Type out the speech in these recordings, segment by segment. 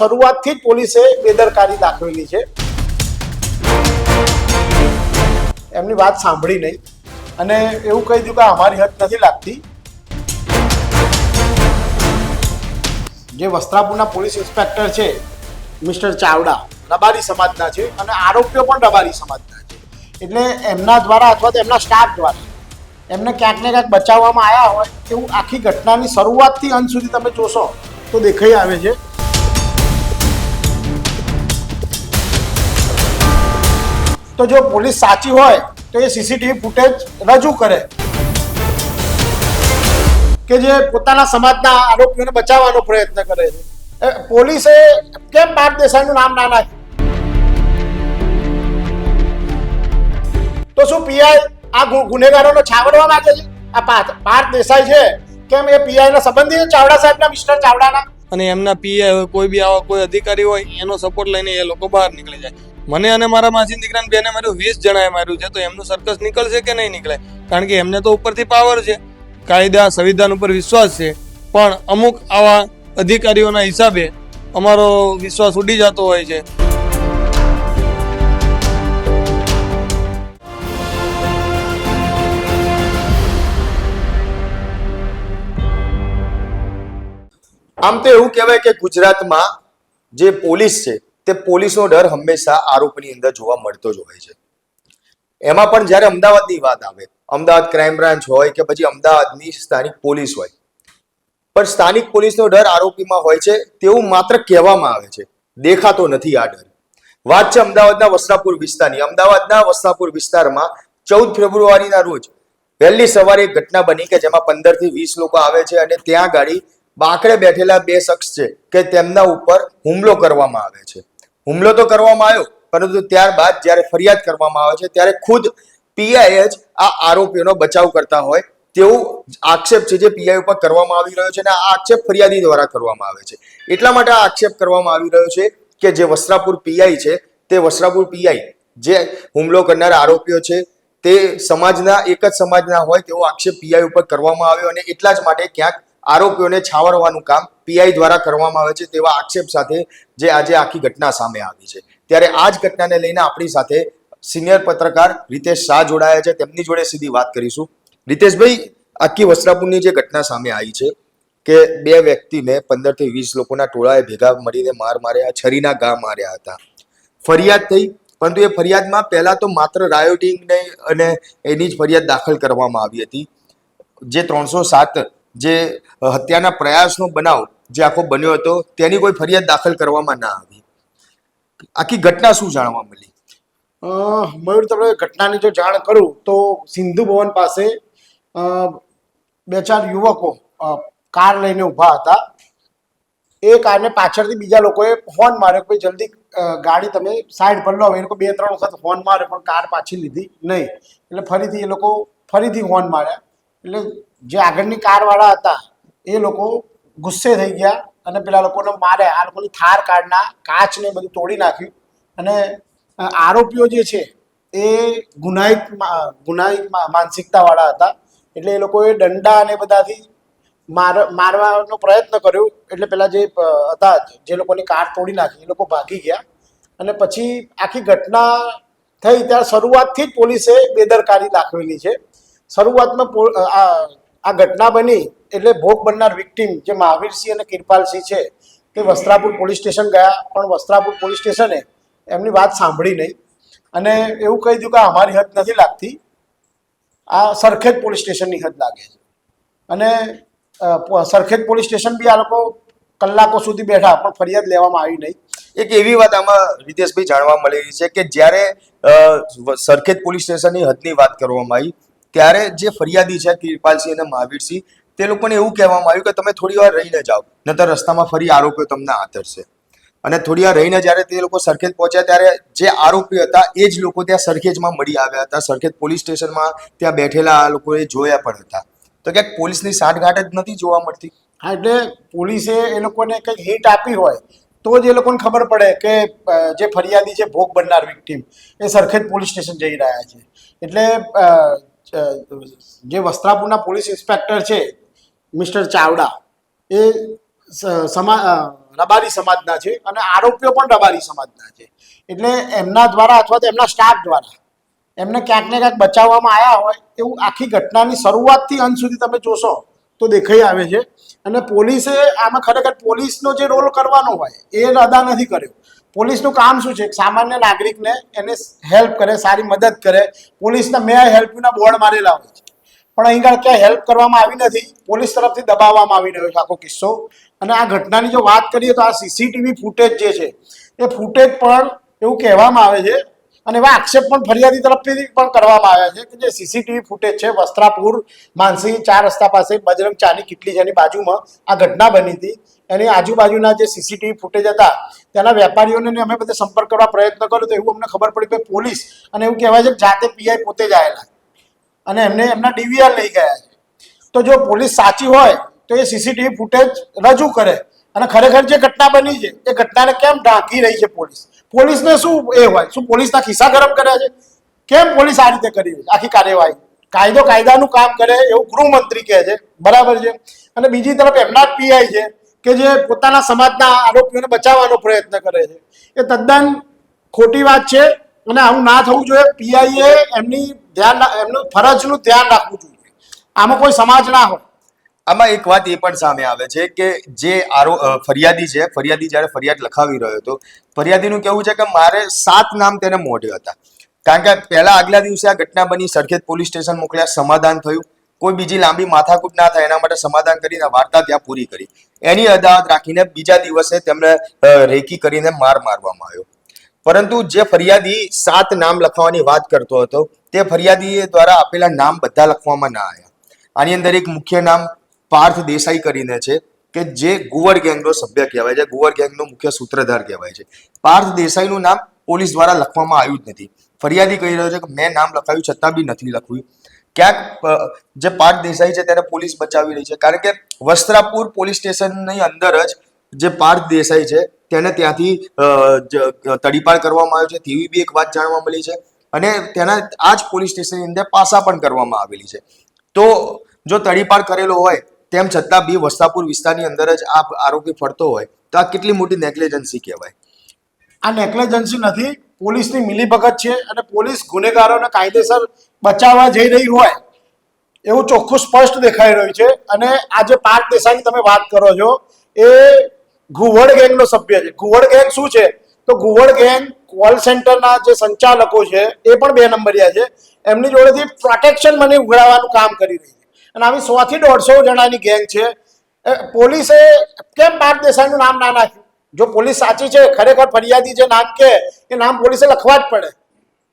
શરૂઆતથી જ પોલીસે બેદરકારી દાખવેલી છે. એમની વાત સાંભળી નહીં. અને એવું કહી દીધું કે અમારી હદ નથી લાગતી. જે વસ્ત્રાપુરના પોલીસ ઇન્સ્પેક્ટર છે, મિસ્ટર ચાવડા, રબારી સમાજના છે અને આરોપીઓ પણ રબારી સમાજના છે. એટલે એમના દ્વારા અથવા તો એમના સ્ટાફ દ્વારા એમને ક્યાંક ને ક્યાંક બચાવવામાં આવ્યા હોય એવું આખી ઘટનાની શરૂઆતથી અંત સુધી તમે જોશો તો દેખાઈ આવે છે. તો જો પોલીસ સાચી હોય, તો એ સીસીટીવી ફૂટેજ રજૂ કરે. કે જે પોતાના સમાજના આરોપીઓને બચાવવાનો પ્રયત્ન કરે છે. પોલીસે કેમ પાર્થ દેસાઈનું નામ ના નાખ્યું? તો શું પીઆઈ આ ગુનેગારોને છાવડવા માંગે છે? આ પાર્થ દેસાઈ છે કેમ એ પીઆઈ ના સંબંધી ચાવડા સાહેબના મિસ્ટર ચાવડાના. અને એમના પીએ કોઈ બી આવા કોઈ અધિકારી હોય, એનો સપોર્ટ લઈને એ લોકો બહાર નીકળી જાય. મને અને મારા માસી દીકરાને બેને માર્યું, વીસ જણાએ માર્યું છે, તો એમનું સર્કસ નીકળશે કે નહીં નીકળે? કારણ કે એમને તો ઉપરથી પાવર છે. કાયદા, સંવિધાન ઉપર વિશ્વાસ છે. પણ અમુક આવા અધિકારીઓના હિસાબે અમારો વિશ્વાસ ઉડી જતો હોય છે. આમ તો એવું કહેવાય કે ગુજરાતમાં જે પોલીસ છે તે પોલીસનો ડર હંમેશા આરોપની અંદર જોવા મળતો જ હોય છે. એમાં પણ જ્યારે અમદાવાદની વાત આવે, અમદાવાદ ક્રાઇમ બ્રાન્ચ હોય કે પછી અમદાવાદની સ્થાનિક પોલીસ હોય, પણ સ્થાનિક પોલીસનો ડર આરોપીમાં હોય છે તેવું માત્ર કહેવામાં આવે છે. દેખાતો નથી આ ડર. વાત છે અમદાવાદના વસ્ત્રાપુર વિસ્તારની. અમદાવાદના વસ્ત્રાપુર વિસ્તારમાં ચૌદ ફેબ્રુઆરીના રોજ વહેલી સવારે એક ઘટના બની કે જેમાં પંદરથી વીસ લોકો આવે છે અને ત્યાં ગાડી બાકડે બેઠેલા બે શખ્સ છે કે તેમના ઉપર હુમલો કરવામાં આવે છે. હુમલો તો કરવામાં આવ્યો, પરંતુ ત્યારબાદ જ્યારે ફરિયાદ કરવામાં આવે છે, ત્યારે ખુદ પીઆઈ જ આ આરોપીઓનો બચાવ કરતા હોય તેવું આક્ષેપ છે જે પીઆઈ ઉપર કરવામાં આવી રહ્યો છે અને આ આક્ષેપ ફરિયાદી દ્વારા કરવામાં આવે છે. એટલા માટે આ આક્ષેપ કરવામાં આવી રહ્યો છે કે જે વસ્ત્રાપુર પીઆઈ છે, તે વસ્ત્રાપુર પીઆઈ જે હુમલો કરનાર આરોપીઓ છે, તે સમાજના, એક જ સમાજના હોય તેવો આક્ષેપ પીઆઈ ઉપર કરવામાં આવ્યો અને એટલા જ માટે ક્યાંક આરોપીઓને છાવરવાનું કામ પીઆઈ દ્વારા કરવામાં આવે છે તેવા આક્ષેપ સાથે જે આજે આખી ઘટના સામે આવી છે. ત્યારે આ જ ઘટનાને લઈને આપણી સાથે સિનિયર પત્રકાર રીતેશ શાહ જોડાયા છે. તેમની જોડે સીધી વાત કરીશું. રીતેશભાઈ, આખી વસ્ત્રાપુરની જે ઘટના સામે આવી છે કે બે વ્યક્તિને પંદરથી વીસ લોકોના ટોળાએ ભેગા મળીને માર માર્યા, છરીના ઘા માર્યા હતા. ફરિયાદ થઈ, પરંતુ એ ફરિયાદમાં પહેલા તો માત્ર રાયોટિંગને અને એની જ ફરિયાદ દાખલ કરવામાં આવી હતી. જે ત્રણસો સાત જે હત્યાના પ્રયાસનો બનાવ જે આખો બન્યો હતો, તેની કોઈ ફરિયાદ દાખલ કરવામાં ના આવી. આખી ઘટના શું જાણવા મળી? મયુર તમને ઘટનાની જો જાણ કરું, તો સિંધુ ભવન પાસે બે ચાર યુવકો કાર લઈને ઊભા હતા. એ કારને પાછળથી બીજા લોકોએ હોર્ન માર્યો કે ભાઈ જલ્દી ગાડી તમે સાઈડ પર લો એ લોકો બે ત્રણ વખત હોર્ન માર્યો, પણ કાર પાછી લીધી નહીં. એટલે ફરીથી એ લોકો ફરીથી હોર્ન માર્યા. એટલે જે આગળની કારવાળા હતા, એ લોકો ગુસ્સે થઈ ગયા અને પેલા લોકોને માર્યા. આ લોકોની થાર કારના કાચને બધું તોડી નાખ્યું અને આરોપીઓ જે છે, એ ગુનાહિત ગુનાહિત માનસિકતાવાળા હતા. એટલે એ લોકોએ દંડા અને બધાથી માર, મારવાનો પ્રયત્ન કર્યો. એટલે પેલા જે હતા, જે લોકોની કાર તોડી નાખી, એ લોકો ભાગી ગયા. અને પછી આખી ઘટના થઈ. ત્યારે શરૂઆતથી જ પોલીસે બેદરકારી દાખવેલી છે. શરૂઆતમાં આ ઘટના બની એટલે ભોગ બનનાર વિક્ટીમ જે મહાવીરસિંહ અને કિરપાલસિંહ છે, તે વસ્ત્રાપુર પોલીસ સ્ટેશન ગયા. પણ વસ્ત્રાપુર પોલીસ સ્ટેશને એમની વાત સાંભળી નહીં. અને એવું કહી દીધું કે અમારી હદ નથી લાગતી. આ સરખેજ પોલીસ સ્ટેશનની હદ લાગે છે. અને સરખેજ પોલીસ સ્ટેશન બી આ લોકો કલાકો સુધી બેઠા, પણ ફરિયાદ લેવામાં આવી નહીં. એક એવી વાત આમાં રીતેશભાઈ જાણવા મળી રહી છે કે જ્યારે સરખેજ પોલીસ સ્ટેશનની હદની વાત કરવામાં આવી ત્યારે જે ફરિયાદી છે કિરપાલસિંહ અને મહાવીરસિંહ, તે લોકોને એવું કહેવામાં આવ્યું કે તમે થોડી વાર રહીને જાઓ નતર રસ્તામાં ફરી આરોપીઓ તમને આતરશે. અને થોડી વાર રહીને જ્યારે તે લોકો સરખેજ પહોંચ્યા, ત્યારે જે આરોપી હતા, એ જ લોકો ત્યાં સરખેજમાં મળી આવ્યા હતા. સરખેજ પોલીસ સ્ટેશનમાં ત્યાં બેઠેલા આ લોકોએ જોયા પણ હતા. તો ક્યાંક પોલીસની સાંઠગાંઠ જ નથી જોવા મળતી? હા, એટલે પોલીસે એ લોકોને કંઈક હિટ આપી હોય, તો જ એ લોકોને ખબર પડે કે જે ફરિયાદી છે ભોગ બનનાર વિક્ટીમ એ સરખેજ પોલીસ સ્ટેશન જઈ રહ્યા છે. એટલે જે વસ્ત્રાપુરના પોલીસ ઇન્સ્પેક્ટર છે, મિસ્ટર ચાવડા, એ સમા રબારી સમાજના છે અને આરોપીઓ પણ રબારી સમાજના છે. એટલે એમના દ્વારા અથવા તો એમના સ્ટાફ દ્વારા એમને ક્યાંક ને ક્યાંક બચાવવામાં આવ્યા હોય એવું આખી ઘટનાની શરૂઆતથી અંત સુધી તમે જોશો તો દેખાઈ આવે છે. અને પોલીસે આમાં ખરેખર પોલીસનો જે રોલ કરવાનો હોય એ અદા નથી કર્યો. પોલીસનું કામ શું છે? સામાન્ય નાગરિકને એને હેલ્પ કરે, સારી મદદ કરે. પોલીસને મેં હેલ્પના બોર્ડ મારેલા હોય છે. પણ અહીં આગળ ક્યાંય હેલ્પ કરવામાં આવી નથી. પોલીસ તરફથી દબાવવામાં આવી રહ્યો છે આખો કિસ્સો. અને આ ઘટનાની જો વાત કરીએ તો આ સીસીટીવી ફૂટેજ જે છે, એ ફૂટેજ પણ એવું કહેવામાં આવે છે અને એવા આક્ષેપ પણ ફરિયાદી તરફથી પણ કરવામાં આવ્યા છે કે જે સીસીટીવી ફૂટેજ છે, વસ્ત્રાપુર માનસિંહ ચાર રસ્તા પાસે બજરંગ ચાની કિટલી જેની બાજુમાં આ ઘટના બની હતી. એની આજુબાજુના જે સીસીટીવી ફૂટેજ હતા, તેના વેપારીઓને અમે બધે સંપર્ક કરવા પ્રયત્ન કર્યો તો એવું અમને ખબર પડી કે પોલીસ, અને એવું કહેવાય છે કે જાતે પીઆઈ પોતે જ આવેલા. અને એમને, એમના ડીવીઆર લઈ ગયા છે. તો જો પોલીસ સાચી હોય, તો એ સીસીટીવી ફૂટેજ રજૂ કરે. અને ખરેખર જે ઘટના બની છે, એ ઘટનાને કેમ ઢાંકી રહી છે પોલીસ? પોલીસને શું એ હોય? શું પોલીસના ખિસ્સા ગરમ કર્યા છે? કેમ પોલીસ આ રીતે કરી આખી કાર્યવાહી. કાયદો કાયદાનું કામ કરે એવું ગૃહમંત્રી કહે છે. બરાબર છે? અને બીજી તરફ એમના જ પીઆઈ છે. કે જે પોતાના સમાજના આરોપીઓને બચાવવાનો પ્રયત્ન કરે છે. એ તદ્દન ખોટી વાત છે અને આવું ના થવું જોઈએ. પીઆઈએ એમની ધ્યાન એમનું ફરજનું ધ્યાન રાખવું જોઈએ. આમાં કોઈ સમાજ ના હોય. આમાં એક વાત એ પણ સામે આવે છે કે જે આરો ફરિયાદી છે, ફરિયાદી જ્યારે ફરિયાદ લખાવી રહ્યો હતો, ફરિયાદીનું કેવું છે કે મારે સાત નામ તેને મોઢે હતા. કારણ કે પહેલા આગલા દિવસે આ ઘટના બની, સરખેજ પોલીસ સ્ટેશન મોકલ્યા, સમાધાન થયું. કોઈ બીજી લાંબી માથાકૂટ ના થાય એના માટે સમાધાન કરીને વાર્તા ત્યાં પૂરી કરી. એની અદાવત રાખીને બીજા દિવસે તેમને રેકી કરીને માર મારવામાં આવ્યો. પરંતુ જે ફરિયાદી સાત નામ લખવાની વાત કરતો હતો, તે ફરિયાદી દ્વારા આપેલા નામ બધા લખવામાં ના આવ્યા. આની અંદર એક મુખ્ય નામ પાર્થ દેસાઈ કરીને છે, કે જે ગુવર ગેંગનો સભ્ય કહેવાય છે ગુવર ગેંગનો મુખ્ય સૂત્રધાર કહેવાય છે. પાર્થ દેસાઈનું નામ પોલીસ દ્વારા લખવામાં આવ્યું જ નથી. ફરિયાદી કહી રહ્યો છે કે મેં નામ લખાવ્યું છતાં બી નથી લખ્યું. ક્યાંક જે પાર્થ દેસાઈ છે તેને પોલીસ બચાવી રહી છે. કારણ કે વસ્ત્રાપુર પોલીસ સ્ટેશનની અંદર જ જે પાર્થ દેસાઈ છે તેને ત્યાંથી તડીપાર કરવામાં આવ્યો છે. તેવી બી એક વાત જાણવા મળી છે. અને તેના, આ જ પોલીસ સ્ટેશનની અંદર પાસા પણ કરવામાં આવેલી છે. તો જો તડીપાર કરેલો હોય, તેમ છતાં બી વસ્ત્રાપુર વિસ્તારની અંદર જ આ આરોપી ફરતો હોય, તો આ કેટલી મોટી નેગ્લેજન્સી કહેવાય? આ નેગ્લેજન્સી નથી પોલીસની મિલીભગત છે અને પોલીસ ગુનેગારોને કાયદેસર બચાવવા જઈ રહી હોય, એવું ચોખ્ખું સ્પષ્ટ દેખાઈ રહ્યું છે. અને આ જે પાર્થ દેસાઈની તમે વાત કરો છો, એ ઘુવડ ગેંગનો સભ્ય છે. ઘુવડ ગેંગ શું છે? તો ઘુવડ ગેંગ કોલ સેન્ટરના જે સંચાલકો છે, એ પણ બે નંબરિયા છે. એમની જોડેથી પ્રોટેક્શન મની ઉઘરાવવાનું કામ કરી રહી છે. અને આવી સો થી દોઢસો જણાની ગેંગ છે. પોલીસે કેમ પાર્થ દેસાઈનું નામ ના નાખ્યું? જો પોલીસ સાચી છે, ખરેખર ફરિયાદી જે નામ કે, એ નામ પોલીસે લખવા જ પડે.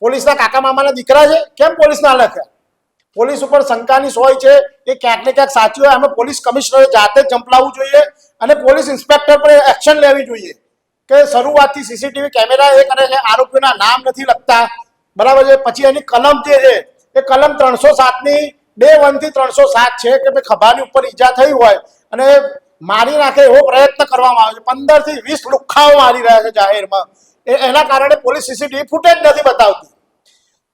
પોલીસના કાકા મામાના દીકરા છે? કેમ પોલીસ ના લખે? પોલીસ ઉપર શંકાની સોય છે એ ક્યાંક ને ક્યાંક સાચી હોય અમે પોલીસ કમિશનરે જાતે જ જંપલાવવું જોઈએ અને પોલીસ ઇન્સ્પેક્ટર પર એક્શન લેવી જોઈએ. કે શરૂઆતથી સીસીટીવી કેમેરા એ કરે છે આરોપીઓના નામ નથી લખતા. બરાબર છે? પછી એની કલમ જે છે, એ કલમ ત્રણસો સાતની, બે વનથી ત્રણસો સાત છે કે ભાઈ ખભાની ઉપર ઈજા થઈ હોય અને મારી નાખે એવો પ્રયત્ન કરવામાં આવે છે. પંદરથી વીસ લુખ્ખાઓ મારી રહ્યા છે જાહેરમાં. એના કારણે પોલીસ સીસીટીવી ફૂટેજ નથી બતાવતી.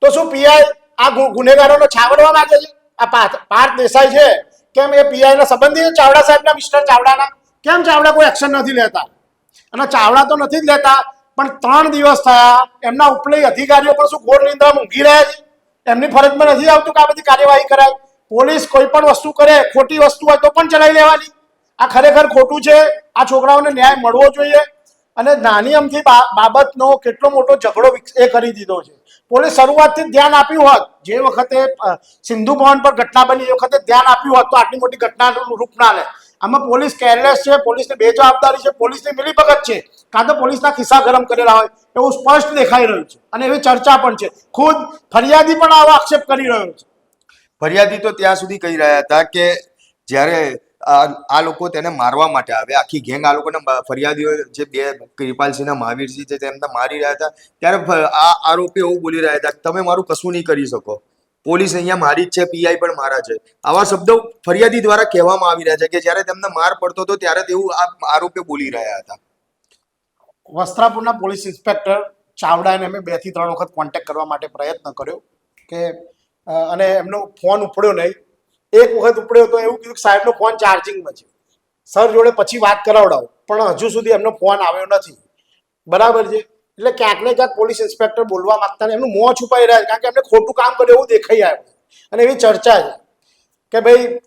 તો શું પીઆઈ આ ગુનેગારોને છાવડવા માંગે છે? આ પાર્થ દેસાઈ છે? કેમ એ પીઆઈ ના સંબંધી ચાવડા સાહેબના મિસ્ટર ચાવડાના? કેમ ચાવડા કોઈ એક્શન નથી લેતા? અને ચાવડા તો નથી જ લેતા, પણ ત્રણ દિવસ થયા, એમના ઉપલી અધિકારીઓ પણ શું ઘોર નિંદ્રામાં ઊંઘી રહ્યા છે? એમની ફરજમાં નથી આવતું કે આ બધી કાર્યવાહી કરાય. પોલીસ કોઈ પણ વસ્તુ કરે, ખોટી વસ્તુ હોય તો પણ ચલાવી લેવાની. આ ખરેખર ખોટું છે? આ છોકરાઓને ન્યાય મળવો જોઈએ? અને નાની અમથી બાબતનો કેટલો મોટો ઝઘડો એ કરી દીધો છે. પોલીસ શરૂઆતથી ધ્યાન આપ્યું હોત, જે વખતે સિંધુ ભવન પર ઘટના બની, એ વખતે ધ્યાન આપ્યું હોત, તો આટલી મોટી ઘટના રૂપ ના લે. આમાં પોલીસ કેરલેસ છે, પોલીસની બેજવાબદારી છે, પોલીસની મિલીભગત છે. કાં તો પોલીસના ખિસ્સા ગરમ કરેલા હોય, એવું સ્પષ્ટ દેખાઈ રહ્યું છે. અને એવી ચર્ચા પણ છે. ખુદ ફરિયાદી પણ આવો આક્ષેપ કરી રહ્યો છે. ફરિયાદી તો ત્યાં સુધી કહી રહ્યા હતા કે જ્યારે આ લોકો તેને મારવા માટે આવે. આખી ગેંગ આ લોકોને ફરિયાદીઓ જે બે કૃપાલસિંહના મહાવીરસિંહ છે તેમને મારી રહ્યા હતા. ત્યારે આ આરોપી એવું બોલી રહ્યા હતા તમે મારું કશું નહીં કરી શકો. પોલીસ અહીંયા મારી જ છે, પીઆઈ પણ મારા છે. આવા શબ્દો ફરિયાદી દ્વારા કહેવામાં આવી રહ્યા છે કે જ્યારે તેમને માર પડતો હતો ત્યારે તેવું આ આરોપી બોલી રહ્યા હતા. વસ્ત્રાપુરના પોલીસ ઇન્સ્પેક્ટર ચાવડાને અમે બેથી ત્રણ વખત કોન્ટેક્ટ કરવા માટે પ્રયત્ન કર્યો કે અને એમનો ફોન ઉપડ્યો નહીં. એક વખત ઉપડ્યો તો એવું કીધું કે સાહેબનો ફોન ચાર્જિંગમાં છે. સર જોડે પછી વાત કરાવડાવો. પણ હજુ સુધી એમનો ફોન આવ્યો નથી. બરાબર છે? એટલે ક્યાંક ને ક્યાંક પોલીસ ઇન્સ્પેક્ટર બોલવા માંગતા ને એમનું મોં છુપાઈ રહ્યા છે. કારણ કે એમને ખોટું કામ કર્યું એવું દેખાઈ આવ્યું. અને એવી ચર્ચા છે કે ભાઈ,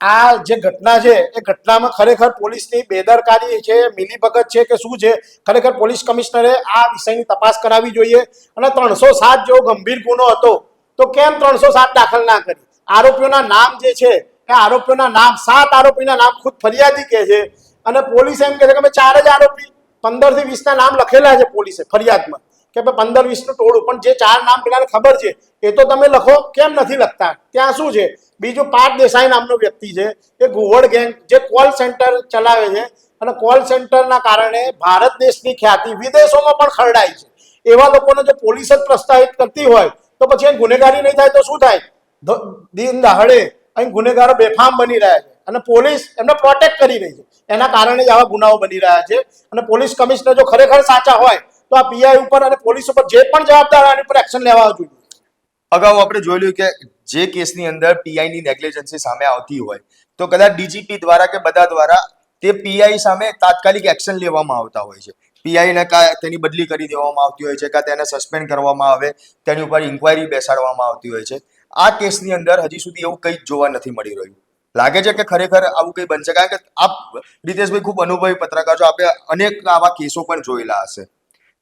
આ જે ઘટના છે, એ ઘટનામાં ખરેખર પોલીસની બેદરકારી છે, મિલીભગત છે કે શું છે? ખરેખર પોલીસ કમિશનરે આ વિષયની તપાસ કરાવવી જોઈએ. અને ત્રણસો સાત જેવો ગંભીર ગુનો હતો. તો કેમ ત્રણસો સાત દાખલ ના કરી? આરોપીઓના નામ જે છે, એ આરોપીઓના નામ, સાત આરોપીના નામ ખુદ ફરિયાદી કહે છે. અને પોલીસ એમ કહે છે કે અમે ચાર જ આરોપી પંદરથી વીસના નામ લખેલા છે પોલીસે ફરિયાદમાં. કે ભાઈ પંદર વીસનું ટોળું, પણ જે ચાર નામ પેલાને ખબર છે, એ તો તમે લખો, કેમ નથી લખતા? ત્યાં શું છે? બીજું પાર્થ દેસાઈ નામનો વ્યક્તિ છે, એ ઘુવડ ગેંગ, જે કોલ સેન્ટર ચલાવે છે. અને કોલ સેન્ટરના કારણે ભારત દેશની ખ્યાતિ વિદેશોમાં પણ ખરડાય છે. એવા લોકોને જો પોલીસ જ પ્રસ્તાવિત કરતી હોય, તો પછી ગુનેગારી નહીં થાય તો શું થાય? દિન દહાડે અહીં ગુનેગારો બેફામ બની રહ્યા છે. અને પોલીસ એમને પ્રોટેક્ટ કરી રહી છે. એના કારણે જ આવા ગુનાઓ બની રહ્યા છે. અને પોલીસ કમિશનર જો ખરેખર સાચા હોય, તો આ પીઆઈ ઉપર અને પોલીસ ઉપર જે પણ જવાબદાર એની ઉપર એક્શન લેવા જોઈએ. અગાઉ આપણે જોયેલું કે જે કેસની અંદર પીઆઈ ની નેગ્લિજન્સી સામે આવતી હોય, તો કદાચ ડીજીપી દ્વારા કે બધા દ્વારા તે પીઆઈ સામે તાત્કાલિક એક્શન લેવામાં આવતા હોય છે. પીઆઈ ને કા તેની બદલી કરી દેવામાં આવતી હોય છે, કાં તેને સસ્પેન્ડ કરવામાં આવે, તેની ઉપર ઇન્કવાયરી બેસાડવામાં આવતી હોય છે. આ કેસની અંદર હજી સુધી એવું કંઈ જોવા નથી મળી રહ્યું. લાગે છે કે ખરેખર આવું કંઈ બનશે કારણ કે આપ રીતેશભાઈ ખૂબ અનુભવી પત્રકાર છો આપણે અનેક આવા કેસો પણ જોયેલા હશે.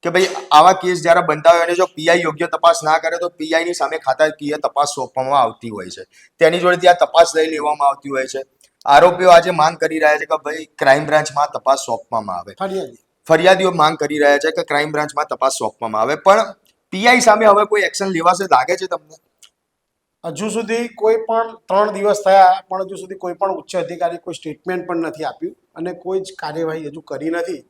કે ભાઈ આવા કેસ જ્યારે બનતા હોય અને જો પીઆઈ યોગ્ય તપાસ ના કરે તો પીઆઈ ની સામે ખાતાકીય તપાસ સોંપવામાં આવતી હોય છે. તેની જોડેથી આ તપાસ લઈ લેવામાં આવતી હોય છે. આરોપીઓ આજે માંગ કરી રહ્યા છે કે ભાઈ ક્રાઇમ બ્રાન્ચમાં તપાસ સોંપવામાં આવે. ફરિયાદીઓ માંગ કરી રહ્યા છે કે ક્રાઇમ બ્રાન્ચમાં તપાસ સોંપવામાં આવે. પણ પીઆઈ સામે હવે કોઈ એક્શન લેવાશે? લાગે છે તમને? હજુ સુધી કોઈ પણ ત્રણ દિવસ થયા, પણ હજુ સુધી કોઈ પણ ઉચ્ચ અધિકારી કોઈ સ્ટેટમેન્ટ પણ નથી આપ્યું અને કોઈ જ કાર્યવાહી હજુ કરી નથી.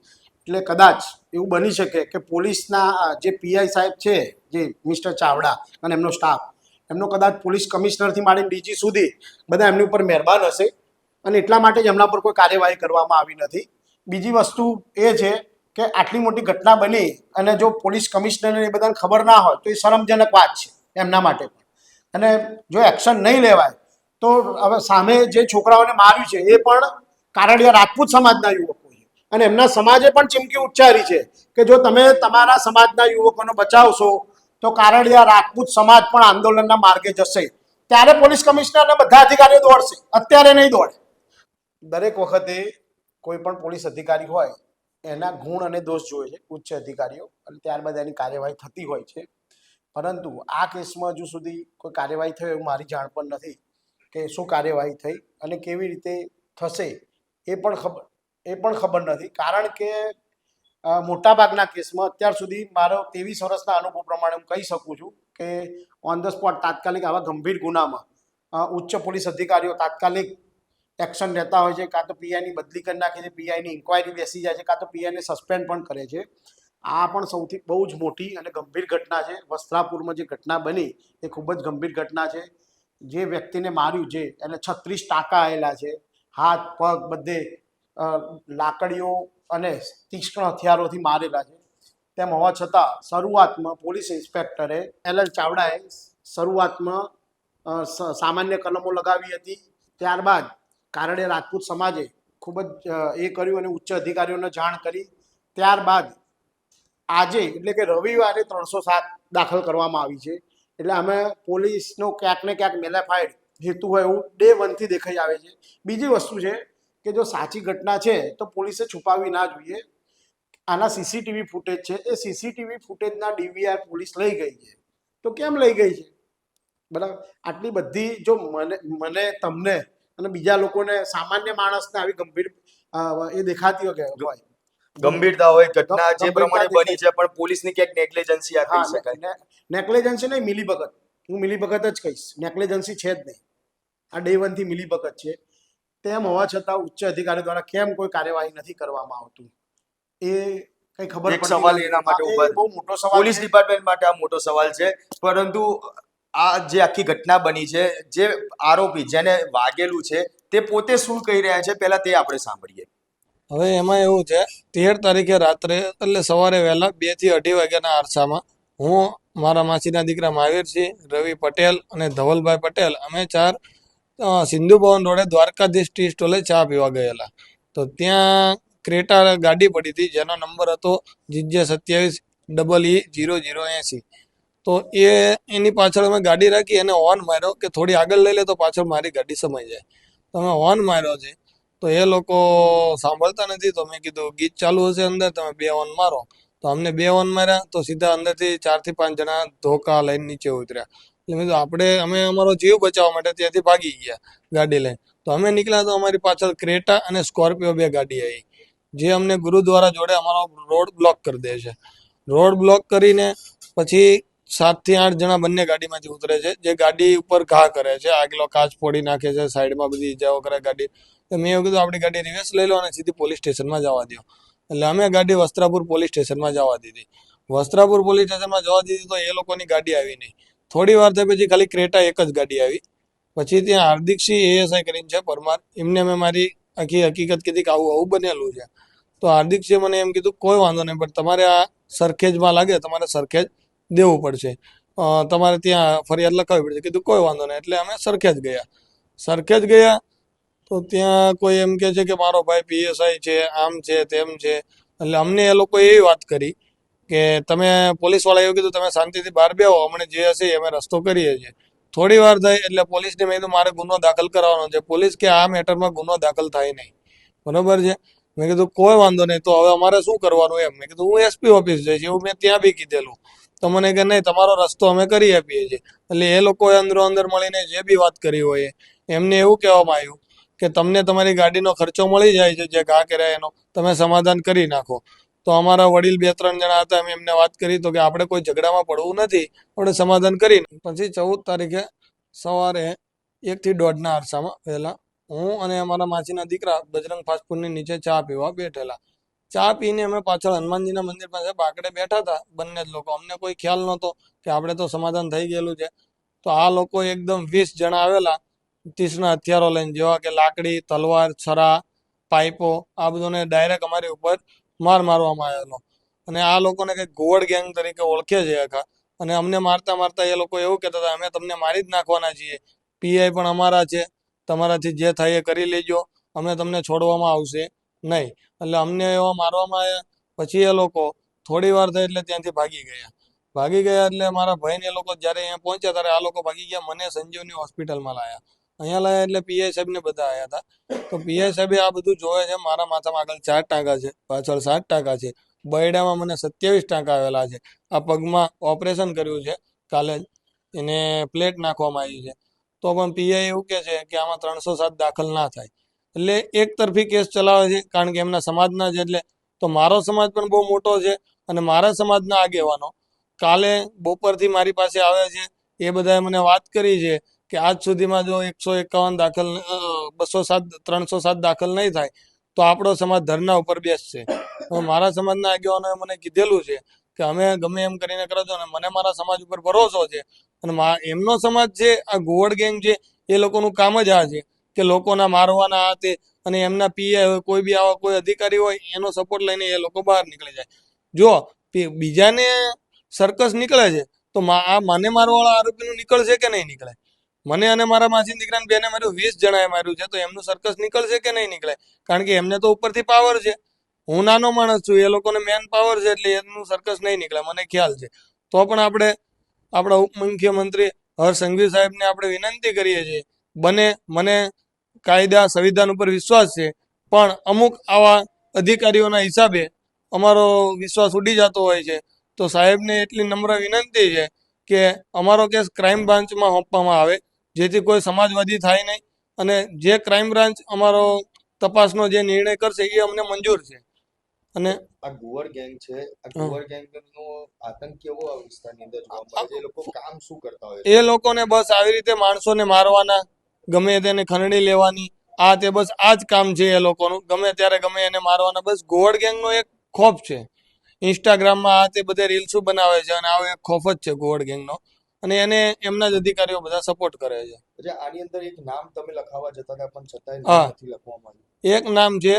એટલે કદાચ એવું બની શકે કે પોલીસના જે પીઆઈ સાહેબ છે, જે મિસ્ટર ચાવડા અને એમનો સ્ટાફ એમનો કદાચ પોલીસ કમિશનરથી માંડીને ડીજી સુધી બધા એમની ઉપર મહેરબાન હશે અને એટલા માટે જ એમના પર કોઈ કાર્યવાહી કરવામાં આવી નથી. બીજી વસ્તુ એ છે કે આટલી મોટી ઘટના બની અને જો પોલીસ કમિશનરને એ બધાને ખબર ના હોય તો એ શરમજનક વાત છે એમના માટે પણ. અને જો એક્શન નહીં લેવાય, તો હવે સામે જે છોકરાઓને માર્યું છે, એ પણ કારડિયા રાજપૂત સમાજના યુવકો છે. અને એમના સમાજે પણ ચીમકી ઉચ્ચારી છે કે જો તમે તમારા સમાજના યુવકોને બચાવશો, તો કારડિયા રાજપૂત સમાજ પણ આંદોલનના માર્ગે જશે. ત્યારે પોલીસ કમિશનર અને બધા અધિકારીઓ દોડશે. અત્યારે નહીં દોડે. દરેક વખતે કોઈ પણ પોલીસ અધિકારી હોય, એના ગુણ અને દોષ જોઈએ છે, ઉચ્ચ અધિકારીઓ. અને ત્યારબાદ એની કાર્યવાહી થતી હોય છે. પરંતુ આ કેસમાં હજુ સુધી કોઈ કાર્યવાહી થઈ એવું મારી જાણ પણ નથી કે શું કાર્યવાહી થઈ અને કેવી રીતે થશે એ પણ ખબર, એ પણ ખબર નથી. કારણ કે મોટાભાગના કેસમાં અત્યાર સુધી મારો ત્રેવીસ વર્ષના અનુભવ પ્રમાણે હું કહી શકું છું કે ઓન ધ સ્પોટ તાત્કાલિક આવા ગંભીર ગુનામાં ઉચ્ચ પોલીસ અધિકારીઓ તાત્કાલિક એક્શન લેતા હોય છે, કાં તો પીઆઈની બદલી કરી નાખે છે પીઆઈની ઇન્ક્વાયરી બેસી જાય છે, કાં તો પીઆઈને સસ્પેન્ડ પણ કરે છે. આ પણ સૌથી બહુ જ મોટી અને ગંભીર ઘટના છે. વસ્ત્રાપુરમાં જે ઘટના બની એ ખૂબ જ ગંભીર ઘટના છે. જે વ્યક્તિને માર્યું છે, એને છત્રીસ ટાંકા આવેલા છે. હાથ, પગ બધે લાકડીઓ અને તીક્ષ્ણ હથિયારોથી મારેલા છે. તેમ હોવા છતાં શરૂઆતમાં પોલીસ ઇન્સ્પેક્ટરે એલ એલ ચાવડાએ શરૂઆતમાં સામાન્ય કલમો લગાવી હતી. ત્યારબાદ કારણે રાજપૂત સમાજે ખૂબ જ એ કર્યું અને ઉચ્ચ અધિકારીઓને જાણ કરી. ત્યારબાદ આજે, એટલે કે રવિવારે ત્રણસો સાત દાખલ કરવામાં આવી છે. એટલે અમે પોલીસનો ક્યાંક ને ક્યાંક મેલેફાઈડ હેતુ હોય એવું ડે વનથી દેખાઈ આવે છે. બીજી વસ્તુ છે કે જો સાચી ઘટના છે, તો પોલીસે છુપાવી ના જોઈએ. આના સીસીટીવી ફૂટેજ છે. એ સીસીટીવી ફૂટેજના ડીવીઆર પોલીસ લઈ ગઈ છે. તો કેમ લઈ ગઈ છે? બરાબર? આટલી બધી જો મને મને, તમને અને બીજા લોકોને, સામાન્ય માણસને આવી ગંભીર એ દેખાતી હોય. ગંભીરતા હોય ઘટના જે પ્રમાણે બની છે પણ પોલીસની ક્યાંક નેગ્લેજન્સી આ કહી શકાય. નેકલેજન્સી નહીં મિલીભગત. હું મિલીભગત જ કહીશ. નેકલેજન્સી છે જ નહીં. આ ડે વનથી મિલીભગત છે. તેમ હોવા છતાં ઉચ્ચ અધિકારી દ્વારા કેમ કોઈ કાર્યવાહી નથી કરવામાં આવતું? એ કઈ ખબર એક સવાલ એના માટે હા, બહુ મોટો સવાલ પોલીસ. ડિપાર્ટમેન્ટ માટે આ મોટો સવાલ છે. પરંતુ આ જે આખી ઘટના બની છે જે આરોપી જેને વાગેલું છે તે પોતે શું કહી રહ્યા છે પહેલા તે આપણે સાંભળીએ. હવે એમાં એવું છે, તેર તારીખે રાત્રે, એટલે સવારે વહેલા બેથી અઢી વાગ્યાના આરસામાં હું, મારા માસીના દીકરા મહાવીરસિંહ રવિ પટેલ અને ધવલભાઈ પટેલ, અમે ચાર સિંધુ ભવન રોડે દ્વારકાધીશ ટી સ્ટોલે ચા પીવા ગયેલા. તો ત્યાં ક્રેટા ગાડી પડી હતી, જેનો નંબર હતો જીજે સત્યાવીસ ડબલ ઈ જીરો જીરો એંસી. તો એ, એની પાછળ અમે ગાડી રાખી અને હોર્ન માર્યો કે થોડી આગળ લઈ લે તો પાછળ મારી ગાડી સમાઈ જાય. તો અમે હોર્ન માર્યો છે. તો એ લોકો સાંભળતા નથી. તો મેં કીધું, ગીત ચાલુ હશે અંદર, તમે બે ઓન મારો. તો અમને બે ઓન માર્યા, તો સીધા અંદરથી ચારથી પાંચ જણા ધોકા લઈને નીચે ઉતર્યા. એટલે મેં આપણે, અમે અમારો જીવ બચાવવા માટે ત્યાંથી ભાગી ગયા ગાડી લઈને. તો અમે નીકળ્યા તો અમારી પાછળ ક્રેટા અને સ્કોર્પિયો બે ગાડી આવી. જે અમને ગુરુદ્વારા જોડે અમારો રોડ બ્લોક કરી દે છે. રોડ બ્લોક કરીને પછી સાતથી આઠ જણા બંને ગાડીમાંથી ઉતરે છે. જે ગાડી ઉપર ઘા કરે છે, આગલો કાચ ફોડી નાખે છે, સાઈડમાં બધી ઇજાઓ કરે ગાડી. મેં એવું કીધું, આપણી ગાડી રિવર્સ લઈ લો અને સીધી પોલીસ સ્ટેશનમાં જવા દો એટલે અમે ગાડી વસ્ત્રાપુર પોલીસ સ્ટેશનમાં જવા દીધી. વસ્ત્રાપુર પોલીસ સ્ટેશનમાં જવા દીધી તો એ લોકોની ગાડી આવી નહીં. થોડી વાર થઈ પછી ખાલી ક્રેટા એક જ ગાડી આવી. પછી ત્યાં હાર્દિકસિંહ એએસઆઈ કરીને છે, પરમાર. એમને મેં મારી આખી હકીકત કીધી કે આવું આવું બનેલું છે. તો હાર્દિકસિંહ મને એમ કીધું, કોઈ વાંધો નહીં, પણ તમારે આ સરખેજમાં લાગે, તમારે સરખેજ દેવું પડશે. તમારે ત્યાં ફરિયાદ લખાવવી પડશે. કીધું, કોઈ વાંધો નહીં. એટલે અમે સરખેજ ગયા. સરખેજ ગયા તો ત્યાં કોઈ એમ કે છે કે મારો ભાઈ પીએસઆઈ છે, આમ છે, તેમ છે. એટલે અમને એ લોકો એવી વાત કરી કે તમે પોલીસવાળા એવું કીધું, તમે શાંતિથી બહાર બેહો, અમને જે હશે અમે રસ્તો કરીએ છીએ. થોડી વાર થઈ એટલે પોલીસને મેં કીધું, મારે ગુનો દાખલ કરાવવાનો છે. પોલીસ કે, આ મેટરમાં ગુનો દાખલ થાય નહીં. બરોબર છે? મેં કીધું, કોઈ વાંધો નહીં, તો હવે અમારે શું કરવાનું એમ? મેં કીધું, હું એસપી ઓફિસ જઈશ, એવું મેં ત્યાં બી કીધેલું. તો મને કે, નહીં, તમારો રસ્તો અમે કરી આપીએ છીએ. એટલે એ લોકોએ અંદરો અંદર મળીને જે બી વાત કરી હોય, એમને એવું કહેવામાં આવ્યું કે તમને તમારી ગાડીનો ખર્ચો મળી જાય છે, જે ઘા કર્યા એનો, તમે સમાધાન કરી નાખો. તો અમારા વડીલ બે ત્રણ જણા હતા, અમે એમને વાત કરી તો કે આપણે કોઈ ઝઘડામાં પડવું નથી, આપણે સમાધાન કરી પછી ચૌદ તારીખે સવારે એકથી દોઢના અરસામાં પહેલાં હું અને અમારા માસીના દીકરા બજરંગ ફાસ્ટફૂડની નીચે ચા પીવા બેઠેલા. ચા પીને અમે પાછળ હનુમાનજીના મંદિર પાસે બાકડે બેઠા હતા, બંને જ લોકો. અમને કોઈ ખ્યાલ નહોતો કે આપણે તો સમાધાન થઈ ગયેલું છે. તો આ લોકો એકદમ વીસ જણા આવેલા. ત્રીસના હથિયારો લઈને જેવા કે લાકડી, તલવાર, છરા, પાઇપો, આ બધોને ડાયરેક્ટ અમારી ઉપર માર મારવામાં આવેલો. અને આ લોકોને કંઈક ગોવડ ગેંગ તરીકે ઓળખે છે આખા. અને અમને મારતા મારતા એ લોકો એવું કહેતા હતા, અમે તમને મારી જ નાખવાના છીએ. પીઆઈ પણ અમારા છે. તમારાથી જે થાય એ કરી લેજો. અમે તમને છોડવામાં આવશે નહીં. એટલે અમને એવા મારવામાં આવ્યા. પછી એ લોકો થોડી વાર થઈ એટલે ત્યાંથી ભાગી ગયા. ભાગી ગયા એટલે મારા ભાઈને એ લોકો જ્યારે અહીંયા પહોંચ્યા ત્યારે આ લોકો ભાગી ગયા. મને સંજીવની હોસ્પિટલમાં લાયા. અહીંયા લાયા એટલે પીઆઈ સાહેબને બધા આવ્યા હતા. તો પીઆઈ સાહેબે આ બધું જોવે છે, મારા માથામાં આગળ ચાર ટાંકા છે, પાછળ સાત ટાંકા છે, બૈડામાં મને સત્યાવીસ ટાંકા આવેલા છે. આ પગમાં ઓપરેશન કર્યું છે, કાલે એને પ્લેટ નાખવામાં આવી છે. તો પણ પીઆઈ એવું કહે છે કે આમાં ત્રણસો સાત દાખલ ના થાય. એટલે એક તરફી કેસ ચલાવે છે, કારણ કે એમના સમાજના છે એટલે તો મારો સમાજ પણ બહુ મોટો છે અને મારા સમાજના આગેવાનો કાલે બપોરથી મારી પાસે આવે છે, એ બધાએ મને વાત કરી છે કે આજ સુધીમાં જો એકસો એકાવન દાખલ બસો સાત, ત્રણસો સાત દાખલ નહીં થાય, તો આપણો સમાજ ધરના ઉપર બેસશે. મારા સમાજના આગેવાનોએ મને કીધેલું છે કે અમે ગમે એમ કરીને કરો છો અને મને મારા સમાજ ઉપર ભરોસો છે. અને એમનો સમાજ છે આ ગોવડ ગેંગ છે એ લોકોનું કામ જ આ છે કે લોકોના મારવાના આ તે અને એમના હોય કોઈ બી આવા કોઈ અધિકારી હોય, એનો સપોર્ટ લઈને એ લોકો બહાર નીકળી જાય. જો બીજાને સર્કસ નીકળે છે, તો આ મને મારવાળા આરોપીનું નીકળશે કે નહીં નીકળે? મને અને મારા માસી દીકરાને બેને માર્યું, વીસ જણાએ માર્યું છે, તો એમનું સર્કસ નીકળશે કે નહીં નીકળે કારણ કે એમને તો ઉપરથી પાવર છે. હું નાનો માણસ છું, એ લોકોને મેન પાવર છે, એટલે એમનું સર્કસ નહીં નીકળે, મને ખ્યાલ છે. તો પણ આપણે, આપણા ઉપમુખ્યમંત્રી હર્ષ સંઘવી સાહેબને આપણે વિનંતી કરીએ છીએ, બને, મને કાયદા, સંવિધાન ઉપર વિશ્વાસ છે, પણ અમુક આવા અધિકારીઓના હિસાબે અમારો વિશ્વાસ ઉડી જતો હોય છે, તો સાહેબને એટલી નમ્ર વિનંતી છે કે અમારો કેસ ક્રાઇમ બ્રાન્ચમાં સોંપવામાં આવે જેથી કોઈ સમાજવાદી થાય નહીં. અને જે ક્રાઇમ બ્રાન્ચ અમારો તપાસનો જે નિર્ણય કરશે એ અમને મંજૂર છે. અને આ ગુવર ગેંગ છે. આ ગુવર ગોવડ ગેંગ નો આતંક કેવો આ વિસ્તારની અંદર જોવા મળે છે? એ લોકો કામ શું કરતા હોય એ લોકોને બસ આવી રીતે માણસોને મારવાના ગમે તેને ખંડણી લેવાની આ તે બસ આ જ કામ છે એ લોકોનું. ગમે ત્યારે ગમે એને મારવાના. બસ ગોવડ ગેંગનો એક ખોફ છે. ઇન્સ્ટાગ્રામમાં આ તે બધે રીલ્સો બનાવે છે? અને આવો એક ખોફ જ છે ગોવડ ગેંગનો અને એને એમના જ અધિકારીઓ બધા સપોર્ટ કરે છે. એટલે આની અંદર એક નામ તમે લખાવવા જતા હતા પણ છતાંય નામ નથી લખવામાં આવ્યું. એક નામ છે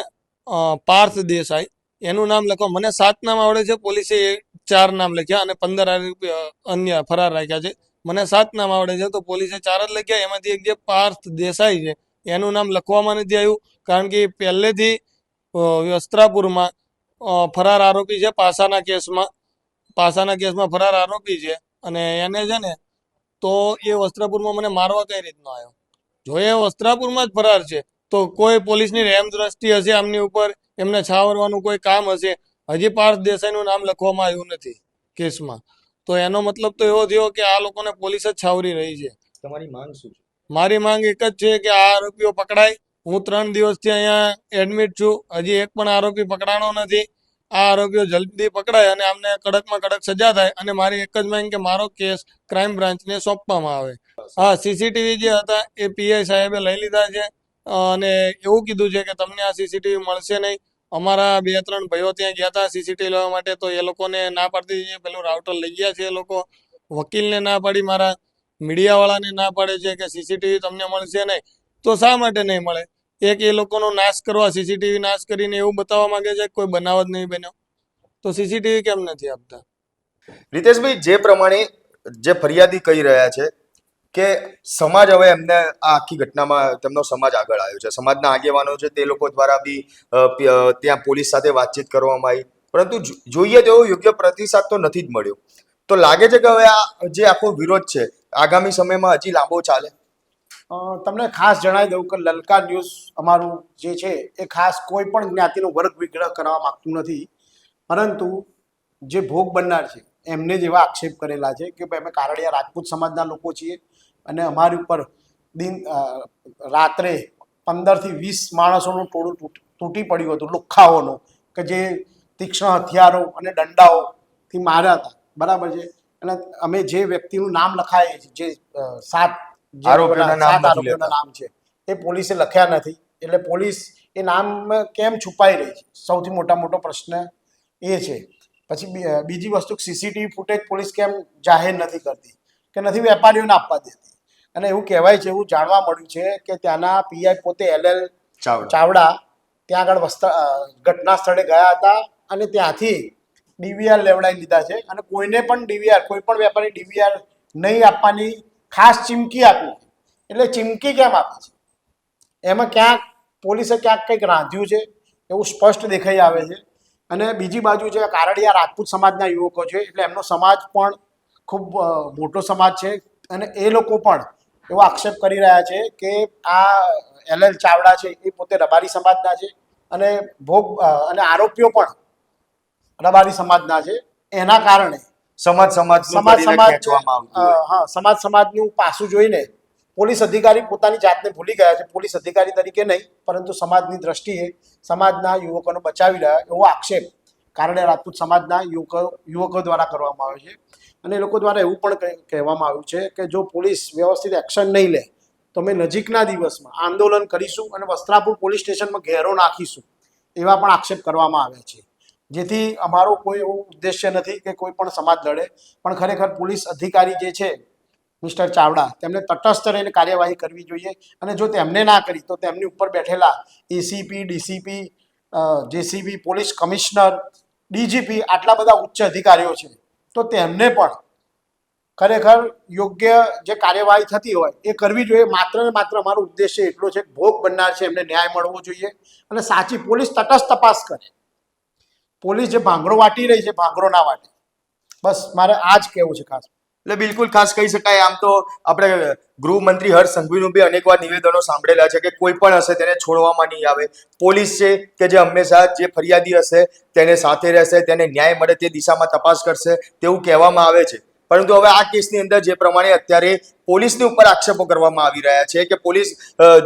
પાર્થ દેસાઈ. એનું નામ લખવા મને સાત નામ આવડે છે પોલીસે ચાર નામ લખ્યા અને પંદર અન્ય ફરાર રાખ્યા છે. મને સાત નામ આવડે છે તો પોલીસે ચાર જ લખ્યા. એમાંથી એક જે પાર્થ દેસાઈ છે એનું નામ લખવામાં નથી આવ્યું કારણ કે પહેલેથી વસ્ત્રાપુરમાં ફરાર આરોપી છે પાસાના કેસમાં પાસાના કેસમાં ફરાર આરોપી છે. અને એને છે ને તો એ વસ્ત્રાપુરમાં મને મારવા કઈ રીતનો આવ્યો? જો એ વસ્ત્રાપુરમાં જ ફરાર છે તો કોઈ પોલીસની રેમ દ્રષ્ટિ હશે આમની ઉપર? એમને છાવરવાનું કોઈ કામ હશે? હજી પાર્થ દેસાઈનું નામ લખવામાં આવ્યું નથી કેસમાં. તો એનો મતલબ તો એવો થયો કે આ લોકોને પોલીસ જ છાવરી રહી છે. તમારી માંગ શું છે? મારી માંગ એક જ છે કે આ આરોપીઓ પકડાય. હું ત્રણ દિવસથી અહીંયા એડમિટ છું. હજી એક પણ આરોપી પકડાણો નથી. આ આરોપીઓ જલ્દી પકડાય અને આમને કડકમાં કડક સજા થાય અને મારી એક જ માંગ કે મારો કેસ ક્રાઇમ બ્રાન્ચને સોંપવામાં આવે. હા સીસીટીવી જે હતા એ પીઆઈ સાહેબે લઈ લીધા છે. અને એવું કીધું છે કે તમને આ સીસીટીવી મળશે નહીં. અમારા બે ત્રણ ભાઈઓ ત્યાં ગયા હતા સીસીટીવી લેવા માટે, તો એ લોકોને ના પાડતી છે. પેલું રાઉટર લઈ ગયા છે એ લોકો. વકીલને ના પાડી, મારા મીડિયાવાળાને ના પાડે છે કે સીસીટીવી તમને મળશે નહીં. તો શા માટે નહીં મળે? એક એ લોકોનો નાશ કરવા સીસીટીવી નાશ કરીને એવું બતાવવા માંગે છે કોઈ બનાવ જ નહીં બન્યો. તો સીસીટીવી કેમ નથી આપતા? રીતેશભાઈ, જે પ્રમાણે જે ફરિયાદી કહી રહ્યા છે કે સમાજ હવે એમને આ આખી ઘટનામાં તેમનો સમાજ આગળ આવ્યો છે. સમાજના આગેવાનો છે તે લોકો દ્વારા બી ત્યાં પોલીસ સાથે વાતચીત કરવામાં આવી. પરંતુ જોઈએ તેવો યોગ્ય પ્રતિસાદ તો નથી જ મળ્યો. તો લાગે છે કે હવે આ જે આખો વિરોધ છે, આગામી સમયમાં હજી લાંબો ચાલે? તમને ખાસ જણાવી દઉં કે લલકા ન્યૂઝ અમારું જે છે, એ ખાસ કોઈ પણ જ્ઞાતિનો વર્ગ વિગ્રહ કરવા માગતું નથી. પરંતુ જે ભોગ બનનાર છે, એમને જ એવા આક્ષેપ કરેલા છે કે ભાઈ અમે કારડિયા રાજપૂત સમાજના લોકો છીએ અને અમારી ઉપર દિન રાત્રે પંદરથી વીસ માણસોનું ટોળું તૂટ- પડ્યું હતું લુખ્ખાઓનું કે જે તીક્ષ્ણ હથિયારો અને દંડાઓથી માર્યા હતા. બરાબર છે? અને અમે જે વ્યક્તિનું નામ લખાય જે સાત આરોપીઓના નામ નથી લેતા. નામ છે એ પોલીસે લખ્યા નથી. એટલે પોલીસ એ નામ કેમ છુપાઈ રહી છે? સૌથી મોટા મોટો પ્રશ્ન એ છે. પછી બીજી વસ્તુ સીસીટીવી ફૂટેજ પોલીસ કેમ જાહેર નથી કરતી? કે નથી વેપારીઓને આપવા દેતી? અને એવું કહેવાય છે એવું જાણવા મળ્યું છે કે ત્યાંના પીઆઈ પોતે એલએલ ચાવડા. ચાવડા ત્યાં આગળ વસ્ત્ર ઘટના સ્થળે ગયા હતા અને ત્યાંથી ડીવીઆર લેવડાવી લીધા છે. અને કોઈને પણ ડીવીઆર કોઈ પણ વેપારી ડીવીઆર નહીં આપવાની ખાસ ચીમકી આપી એટલે ચીમકી કેમ આપી છે? એમાં ક્યાંક પોલીસે ક્યાંક કંઈક રાંધ્યું છે, એવું સ્પષ્ટ દેખાઈ આવે છે. અને બીજી બાજુ છે કારડિયા રાજપૂત સમાજના યુવકો છે, એટલે એમનો સમાજ પણ ખૂબ મોટો સમાજ છે. અને એ લોકો પણ એવો આક્ષેપ કરી રહ્યા છે કે આ એલ એલ ચાવડા છે એ પોતે રબારી સમાજના છે અને ભોગ અને આરોપીઓ પણ રબારી સમાજના છે. એના કારણે સમાજ સમાજ સમાજ સમાજ હા સમાજ સમાજનું પાસું જોઈને પોલીસ અધિકારી પોતાની જાતને ભૂલી ગયા છે. પોલીસ અધિકારી તરીકે નહીં પરંતુ સમાજની દ્રષ્ટિએ સમાજના યુવકોને બચાવી રહ્યા એવો આક્ષેપ કારણે રાજપૂત સમાજના યુવકો યુવકો દ્વારા કરવામાં આવે છે. અને એ લોકો દ્વારા એવું પણ કહેવામાં આવ્યું છે કે જો પોલીસ વ્યવસ્થિત એક્શન નહીં લે તો અમે નજીકના દિવસમાં આંદોલન કરીશું અને વસ્ત્રાપુર પોલીસ સ્ટેશનમાં ઘેરો નાખીશું એવા પણ આક્ષેપ કરવામાં આવ્યા છે. જેથી અમારો કોઈ એવો ઉદ્દેશ્ય નથી કે કોઈ પણ સમાજ લડે. પણ ખરેખર પોલીસ અધિકારી જે છે, મિસ્ટર ચાવડા, તેમને તટસ્થ રહીને કાર્યવાહી કરવી જોઈએ. અને જો તેમને ના કરી, તો તેમની ઉપર બેઠેલા ACP, DCP JCP, police commissioner, DGP આટલા બધા ઉચ્ચ અધિકારીઓ છે, તો તેમને પણ ખરેખર યોગ્ય જે કાર્યવાહી થતી હોય, એ કરવી જોઈએ. માત્ર ને માત્ર અમારો ઉદ્દેશ્ય એટલો છે ભોગ બનનાર છે, એમને ન્યાય મળવો જોઈએ અને સાચી પોલીસ તટસ્થ તપાસ કરે. પોલીસ જે ભાંગરો વાટી રહી છે, ભાંગરો ના વાટે. બસ, મારે આ જ કહેવું છે ખાસ. એટલે બિલકુલ ખાસ કહી શકાય, આમ તો આપણે ગૃહમંત્રી હર્ષ સંઘવીનું બી અનેકવાર નિવેદનો સાંભળેલા છે કે કોઈ પણ હશે તેને છોડવામાં નહીં આવે. પોલીસ છે કે જે હંમેશા જે ફરિયાદી હશે તેને સાથે રહેશે, તેને ન્યાય મળે તે દિશામાં તપાસ કરશે તેવું કહેવામાં આવે છે. પરંતુ હવે આ કેસની અંદર જે પ્રમાણે અત્યારે પોલીસની ઉપર આક્ષેપો કરવામાં આવી રહ્યા છે કે પોલીસ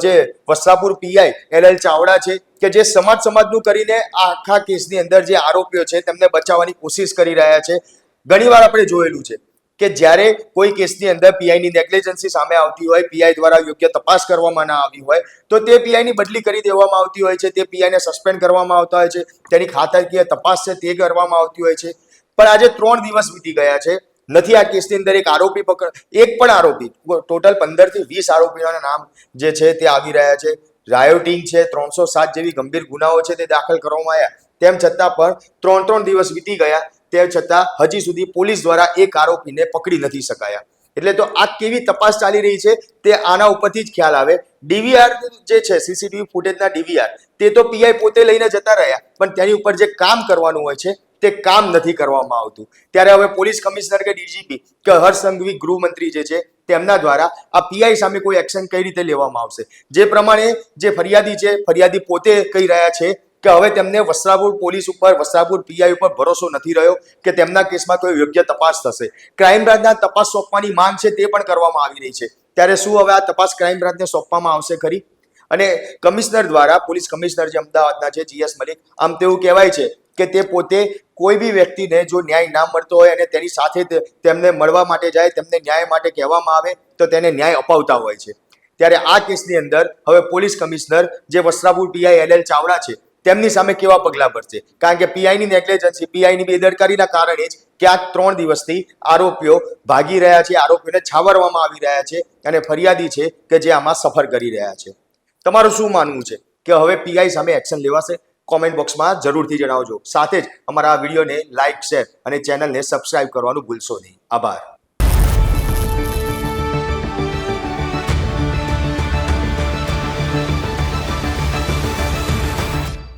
જે Vastrapur PI L L Chavda છે કે જે સમાજ સમાજનું કરીને આ આખા કેસની અંદર જે આરોપીઓ છે તેમને બચાવવાની કોશિશ કરી રહ્યા છે. ઘણીવાર આપણે જોયેલું છે કે જ્યારે કોઈ કેસની અંદર પીઆઈની નેગ્લિજન્સી સામે આવતી હોય પીઆઈ દ્વારા યોગ્ય તપાસ કરવામાં ના આવી હોય, તો તે પીઆઈની બદલી કરી દેવામાં આવતી હોય છે, તે પીઆઈને સસ્પેન્ડ કરવામાં આવતા હોય છે, તેની ખાતાકીય તપાસ છે તે કરવામાં આવતી હોય છે. પણ આજે ત્રણ દિવસ વીતી ગયા છે નથી આ કેસની અંદર એક આરોપી પકડ, એક પણ આરોપી, ટોટલ પંદરથી વીસ આરોપીઓના નામ જે છે તે આવી રહ્યા છે. રાયોટિંગ છે, ત્રણસો સાત જેવી ગંભીર ગુનાઓ છે તે દાખલ કરવામાં આવ્યા. તેમ છતાં પણ ત્રણ ત્રણ દિવસ વીતી ગયા, તેમ છતાં હજી સુધી પોલીસ દ્વારા એક આરોપીને પકડી નથી શકાયા. એટલે તો આ કેવી તપાસ ચાલી રહી છે તે આના ઉપરથી જ ખ્યાલ આવે. ડીવીઆર જે છે, સીસીટીવી ફૂટેજના ડીવીઆર, તે તો પીઆઈ પોતે લઈને જતા રહ્યા, પણ તેની ઉપર જે કામ કરવાનું હોય છે તે કામ નથી કરવામાં આવતું. ત્યારે હવે પોલીસ કમિશનર કે ડીજીપી કે હર્ષસંઘવી ગૃહમંત્રી જે છે, તેમના દ્વારા આ પીઆઈ સામે કોઈ એક્શન કઈ રીતે લેવામાં આવશે? જે પ્રમાણે જે ફરિયાદી છે, ફરિયાદી પોતે કહી રહ્યા છે કે હવે તેમને વસ્ત્રાપુર પોલીસ ઉપર વસ્ત્રાપુર પીઆઈ ઉપર ભરોસો નથી રહ્યો કે તેમના કેસમાં કોઈ યોગ્ય તપાસ થશે. ક્રાઇમ બ્રાન્ચના તપાસ સોંપવાની માંગ છે તે પણ કરવામાં આવી રહી છે. ત્યારે શું હવે આ તપાસ ક્રાઇમ બ્રાન્ચને સોંપવામાં આવશે ખરી? અને કમિશનર દ્વારા, પોલીસ કમિશનર જે અમદાવાદના છે, જીએસ મલિક, આમ તેવું કહેવાય છે કે તે પોતે કોઈ બી વ્યક્તિને જો ન્યાય ના મળતો હોય અને તેની સાથે તેમને મળવા માટે જાય, તેમને ન્યાય માટે કહેવામાં આવે, તો તેને ન્યાય અપાવતા હોય છે. ત્યારે આ કેસની અંદર હવે પોલીસ કમિશનર જે Vastrapur PI L L Chavda છે, તેમની સામે કેવા પગલાં ભરશે? કારણ કે પીઆઈની નેગ્લેજન્સી પીઆઈની બેદરકારીના કારણે જ કે આ ત્રણ દિવસથી આરોપીઓ ભાગી રહ્યા છે, આરોપીઓને છાવરવામાં આવી રહ્યા છે અને ફરિયાદી છે કે જે આમાં સફર કરી રહ્યા છે. તમારું શું માનવું છે? કે હવે પીઆઈ સામે એક્શન લેવાશે? કોમેન્ટ બોક્સમાં જરૂરથી જણાવજો. સાથે જ અમારા વિડીયોને લાઇક શેર અને ચેનલને સબસ્ક્રાઇબ કરવાનું ભૂલશો નહીં. આભાર.